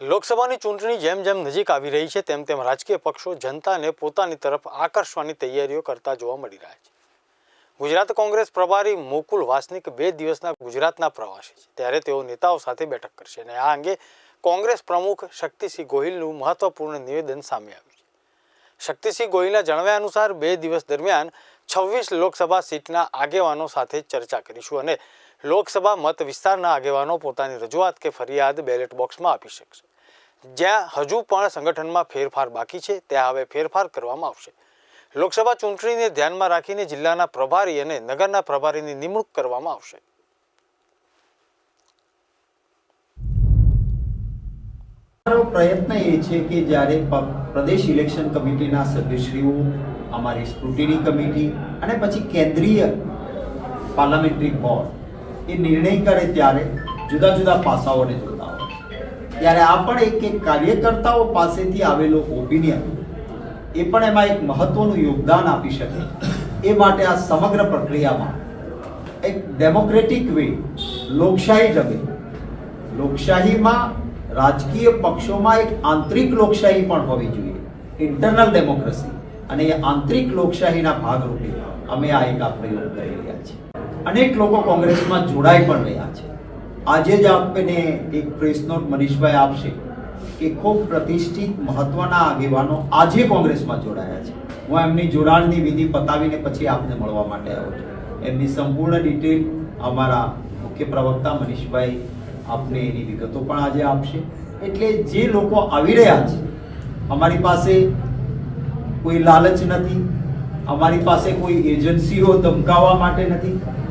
લોકસભાની ચૂંટણી જેમ જેમ નજીક આવી રહી છે, તેમ તેમ રાજકીય પક્ષો જનતાને પોતાની તરફ આકર્ષવાની તૈયારીઓ કરતા જોવા મળી રહ્યા છે. ગુજરાત કોંગ્રેસ પ્રભારી મુકુલ વાસનિક બે દિવસના ગુજરાતના પ્રવાસે છે. ત્યારે તેઓ નેતાઓ સાથે બેઠક કરશે અને આ અંગે કોંગ્રેસ પ્રમુખ શક્તિસિંહ ગોહિલનું મહત્વપૂર્ણ નિવેદન સામે આવ્યું છે. શક્તિસિંહ ગોહિલના જણાવ્યા અનુસાર બે દિવસ દરમિયાન છવ્વીસ લોકસભા સીટના આગેવાનો સાથે ચર્ચા કરીશું અને લોકસભા મત વિસ્તારના આગેવાનો પોતાની રજૂઆત કે ફરિયાદ બેલેટ બોક્સમાં આપી શકશે. જ્યાં હજુ પણ સંગઠનમાં ફેરફાર બાકી છે, ત્યાં હવે ફેરફાર કરવામાં આવશે લોકસભા ચૂંટણીને ધ્યાનમાં રાખીને જિલ્લાના પ્રભારી અને નગરના પ્રભારીની નિમણૂક કરવામાં આવશે પ્રયત્ન એ છે કે જ્યારે પ્રદેશ ઇલેક્શન કમિટીના સભ્યશ્રીઓ, અમારી સ્ક્રુટિની કમિટી અને પછી કેન્દ્રીય પાર્લામેન્ટરી બોર્ડ એ નિર્ણય કરે ત્યારે જુદા જુદા પાસાઓને જોતા. ત્યારે આ પણ એક એક કાર્યકર્તાઓ પાસેથી આવેલો ઓપિનિયન એ પણ એમાં એક મહત્વનું યોગદાન આપી શકે. એ માટે આ સમગ્ર પ્રક્રિયામાં એક ડેમોક્રેટિક વે લોકશાહી ઢબે. લોકશાહીમાં રાજકીય પક્ષોમાં એક આંતરિક લોકશાહી પણ હોવી જોઈએ. ઇન્ટરનલ ડેમોક્રેસી અને એ આંતરિક લોકશાહીના ભાગરૂપે અમે આ એક આ પ્રયોગ કરી રહ્યા છીએ. અનેક લોકો કોંગ્રેસમાં જોડાઈ પણ રહ્યા છે. આજે જ આપને એક પ્રેસ નોટ મનીષભાઈ આપશે કે ખૂબ પ્રતિષ્ઠિત મહત્વના આગેવાનો આજે કોંગ્રેસમાં જોડાયા છે. હું એમની જોડાણની વિધિ પતાવીને પછી આપને મળવા માટે આવ્યો છું. એમની સંપૂર્ણ ડિટેલ અમારા મુખ્ય પ્રવક્તા મનીષભાઈ આપને એની વિગતો પણ આજે આપશે. એટલે જે લોકો આવી રહ્યા છે, અમારી પાસે કોઈ લાલચ નથી, અમારી પાસે કોઈ એજન્સીઓ ધમકાવવા માટે નથી.